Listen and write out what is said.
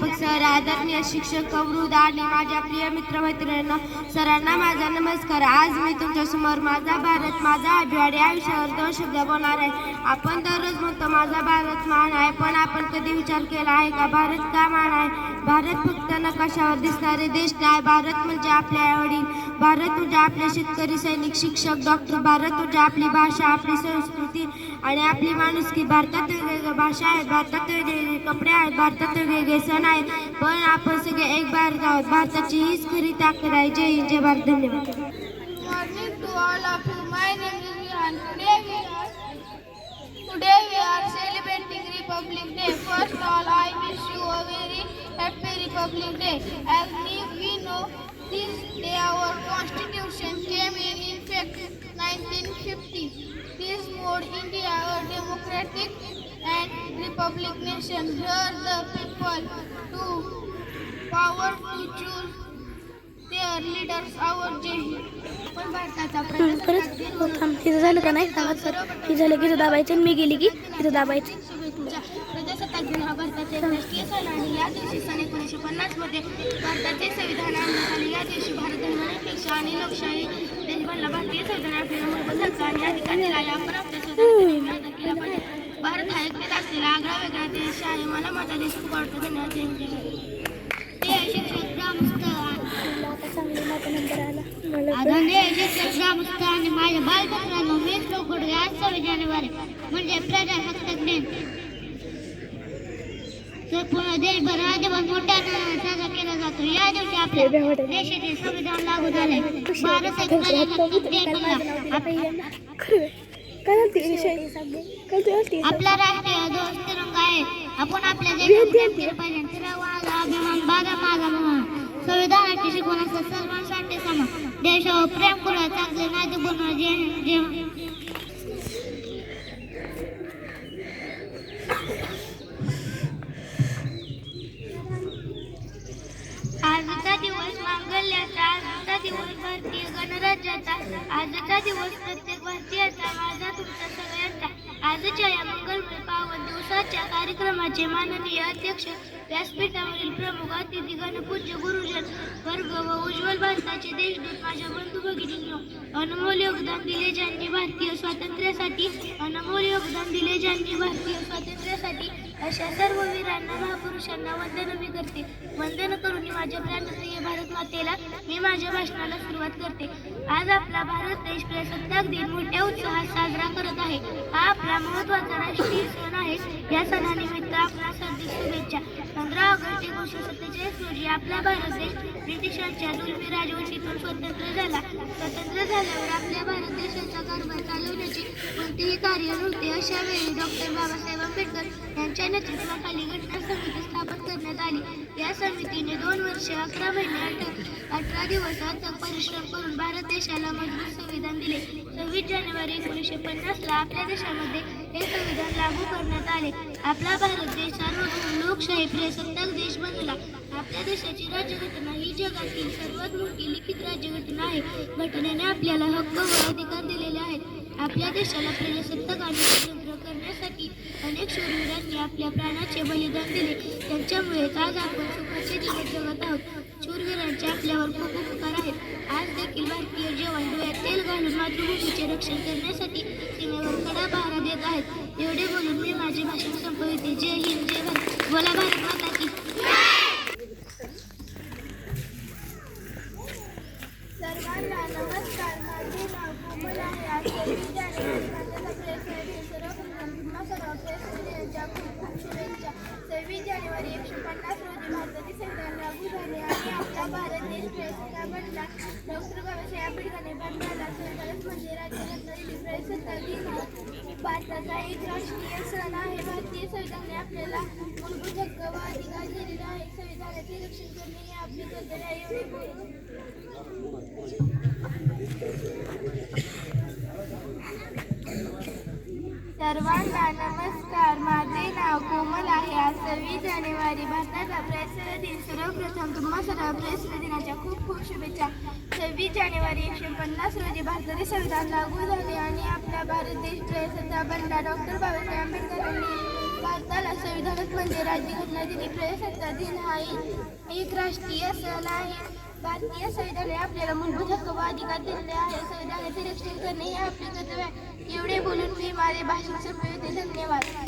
Sir आदरणीय शिक्षक वृद्ध आणि माझ्या प्रिय मित्रमैत्रिणींना सरांना माझा नमस्कार. आज मी तुमच्यासमोर माझा भारत माझा अभिवाड या विषयावर दोन शब्द बोलणार आहे. आपण दररोज म्हणतो माझा भारत महान आहे पण आपण कधी विचार केला आहे का भारत का महान आहे? भारत फक्त नकाशावर दिसणारे देश नाही भारत म्हणजे आपले वडील. भारत म्हणजे आपले शेतकरी सैनिक शिक्षक डॉक्टर. भारत म्हणजे आपली भाषा आपली संस्कृती आणि आपली माणुसकी. भारतात वेगवेगळ्या भाषा आहेत भारतात वेगवेगळे कपडे आहेत भारतात वेगवेगळे सण आहेत. पण आपण सगळे एक भारत आहोत. भारताची हीच खरी ताकद आहे. जय हिंद जय भारत. धन्यवाद. Today we are celebrating Republic Day. First all, I wish you a very happy Republic Day. As we know, this Made India a democratic and republic nation. Here the people to power to choose their leaders. Our. पण भारताचा परत तिथं झालं का नाही sir हे झालं की इथं दाबायचं मी गेली की इथं दाबायचं प्रजासत्ताक दिन हा भारताचा एक राष्ट्रीय सण आहे या दिवशी सन एकोणीसशे पन्नासमध्ये भारताचे संविधान आणण्यात आले या दिवशी भारत धर्मनिरपेक्ष आणि लोकशाही देश बनला भारतीय संविधान आपल्याला मूलभूत हक्क आणि अधिकार दिला आहे भारत हा एकटेच असलेला आगळा वेगळा देश आहे मला माझा देश खूप आवडतो धन्यवाद शिक्षक आणि माझ्या बालमित्रांनो वीस चौकडे आज सव्वीस जानेवारी म्हणजे प्रजासत्ताक दिन देशभर हा दिवस मोठ्या साजरा केला जातो या दिवशी आपल्या देशाचे संविधान लागू झाले. भारत एक प्रजासत्ताक काय झालं ते विषय. काय ते असते आपला राष्ट्रीय ध्वज तिरंगा आहे. आपण आपल्या देशामध्ये पाहिजे. तिरंगा अभिमान बागा माझा महान संविधानाची शिकवण असं सर्वांसाठी समान. देशावर प्रेम करूया चांगले नाते बनवा जय हिंद, जय हिंद. आजचा दिवस मांगल्याचा आजचा दिवस भारतीय गणराज्याचा. आजचा दिवस प्रत्येक भारतीयाचा माझा तुमचा सगळ्यांचा. आजच्या या मंगलमय पावन दिवसाच्या कार्यक्रमाचे माननीय अध्यक्ष व्यासपीठावरील प्रमुख अतिथी गणपूज्य गुरुजन वर्ग व उज्ज्वल भारताचे देशदूत माझ्या बंधू भगिनींनो अनमोल योगदान दिले ज्यांनी भारतीय स्वातंत्र्यासाठी अनमोल योगदान दिले ज्यांनी भारतीय स्वातंत्र्यासाठी अशा सर्व वीरांना महापुरुषांना वंदन मी करते. वंदन करून माझ्या प्राणप्रिय भारत मातेला मी माझ्या भाषणाला सुरुवात करते. आज आपला भारत देश प्रजासत्ताक दिन मोठ्या उत्साहात साजरा करत आहे. हा आपला महत्त्वाचा राष्ट्रीय सण आहे. या सणानिमित्त आपला सर्दी शुभेच्छा. पंधरा ऑगस्ट एकोणीसशे सत्तेचाळीस रोजी आपला भारत देश ब्रिटिशांच्या दुर्मी राजवटीतून स्वतंत्र झाला. स्वतंत्र झाल्यावर आपल्या भारत देशाचा कारभार चालवण्याचे कोणतेही कार्य नव्हते. अशा वेळी डॉक्टर बाबासाहेब आंबेडकर यांच्या नेतृत्वाखाली घटना समिती स्थापन या समितीने दोन वर्षे अकरा महिने अठरा अठरा दिवस अथक परिश्रम करून भारत देशाला मजबूत संविधान दिले. सव्वीस जानेवारी एकोणीसशे पन्नासला आपल्या देशामध्ये हे संविधान लागू करण्यात आले. आपला भारत देश सार्वभौम लोकशाही प्रजासत्ताक देश बनला. आपल्या देशाची राज्यघटना ही जगातील सर्वात मोठी लिखित राज्यघटना आहे. घटनेने आपल्याला हक्क व अधिकार दिलेले आहेत. आपल्या देशाला प्रजासत्ताक आणि करण्यासाठी अनेक शूरवीरांनी आपल्या प्राणाचे बलिदान दिले. त्यांच्यामुळेच आज आपण सुखाचे दिवस जगत आहोत. शूरवीरांचे आपल्यावर खूप उपकार आहेत. आज देखील भारतीय जवान डोळ्यात तेल घालून मातृभूमीचे रक्षण करण्यासाठी सीमेवर कडा पहारा देत आहेत. एवढे बोलून मी माझे भाषण संपविते. जय हिंद जय भारत. बोला भारत माता की. सर्वांना नमस्कार. माझे नाव कोमल आहे. आज सर्व जानेवारी भारताचा प्रेस खूप खूप शुभेच्छा सव्वीस जानेवारी एकशे पन्नास रोजी भारताचे संविधान लागू झाले आणि आपला भारत देश प्रजासत्ताक बनला डॉक्टर बाबासाहेब आंबेडकरांनी बनवायला सरकारच म्हणजे राज्यघटना दिली प्रजासत्ताक दिन भारताचा एक राष्ट्रीय सण आहे भारतीय संविधानाने आपल्याला मूलभूत हक्क व अधिकार दिलेले आहे संविधानाचे रक्षण करणे हे आपली कर्तव्य आहे सर्वांना नमस्कार. माझे नाव कोमल आहे. आज सव्वीस जानेवारी भारताचा प्रेस दिन सर्वप्रथम तुम्हा सर्व प्रेस दिनाच्या खूप खूप शुभेच्छा. सव्वीस जानेवारी एकशे पन्नास रोजी भारताचे संविधान लागू झाले आणि आपला भारत देश प्रजासत्ताक बनला. डॉक्टर बाबासाहेब आंबेडकर यांनी भारताला संविधानात म्हणजे राज्यघटना दिली प्रजासत्ता दिन हा एक राष्ट्रीय सण आहे. भारतीय संविधानाने आपल्याला मूलभूत हक्क व अधिकार दिलेले आहे. संविधानाचे रक्षण करणे हे आपले कर्तव्य आहे. एवढे बोलून मी माझे भाषण संपवते. धन्यवाद.